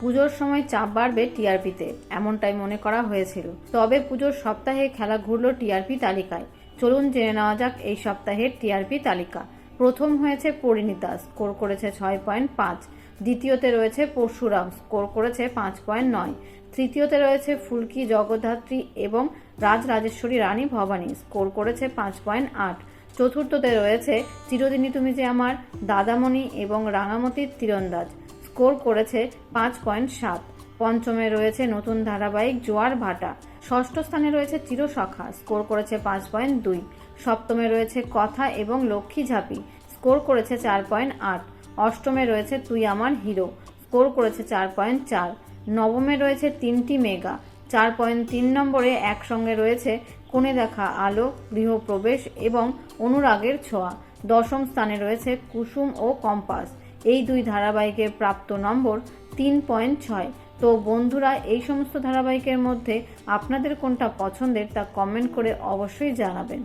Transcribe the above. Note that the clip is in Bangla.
পুজোর সময় চাপ বাড়বে টিআরপিতে, এমনটাই মনে করা হয়েছিল। তবে পুজোর সপ্তাহে খেলা ঘুরল টিআরপি তালিকায়। চলুন জেনে নেওয়া যাক এই সপ্তাহের টিআরপি তালিকা। প্রথম হয়েছে পরিণীতা, স্কোর করেছে ছয় পয়েন্ট পাঁচ। দ্বিতীয়তে রয়েছে পরশুরাম, স্কোর করেছে পাঁচ পয়েন্ট নয়। তৃতীয়তে রয়েছে ফুলকি, জগদ্ধাত্রী এবং রাজ রাজেশ্বরী রানী ভবানী, স্কোর করেছে পাঁচ পয়েন্ট আট। চতুর্থতে রয়েছে চিরদিনই তুমি যে আমার দাদামণি এবং রাঙামতির তীরন্দাজ। স্কোর করেছে পাঁচ পয়েন্ট সাত। পঞ্চমে রয়েছে নতুন ধারাবাহিক জোয়ার ভাটা। ষষ্ঠ স্থানে রয়েছে চিরসখা স্কোর করেছে পাঁচ পয়েন্ট দুই। সপ্তমে রয়েছে কথা এবং লক্ষ্মী ঝাঁপি, স্কোর করেছে চার পয়েন্ট আট। অষ্টমে রয়েছে তুই আমার হিরো, স্কোর করেছে চার পয়েন্ট চার। নবমে রয়েছে তিনটি মেগা, চার পয়েন্ট তিন নম্বরে একসঙ্গে রয়েছে কোণে দেখা আলো, গৃহপ্রবেশ এবং অনুরাগের ছোঁয়া। দশম স্থানে রয়েছে কুসুম ও কম্পাস এই দুই ধারাবাহিকের প্রাপ্ত নম্বর তিন পয়েন্ট ছয়। তো বন্ধুরা, এই সমস্ত ধারাবাহিকের মধ্যে আপনাদের কোনটা পছন্দের তা কমেন্ট করে অবশ্যই জানাবেন।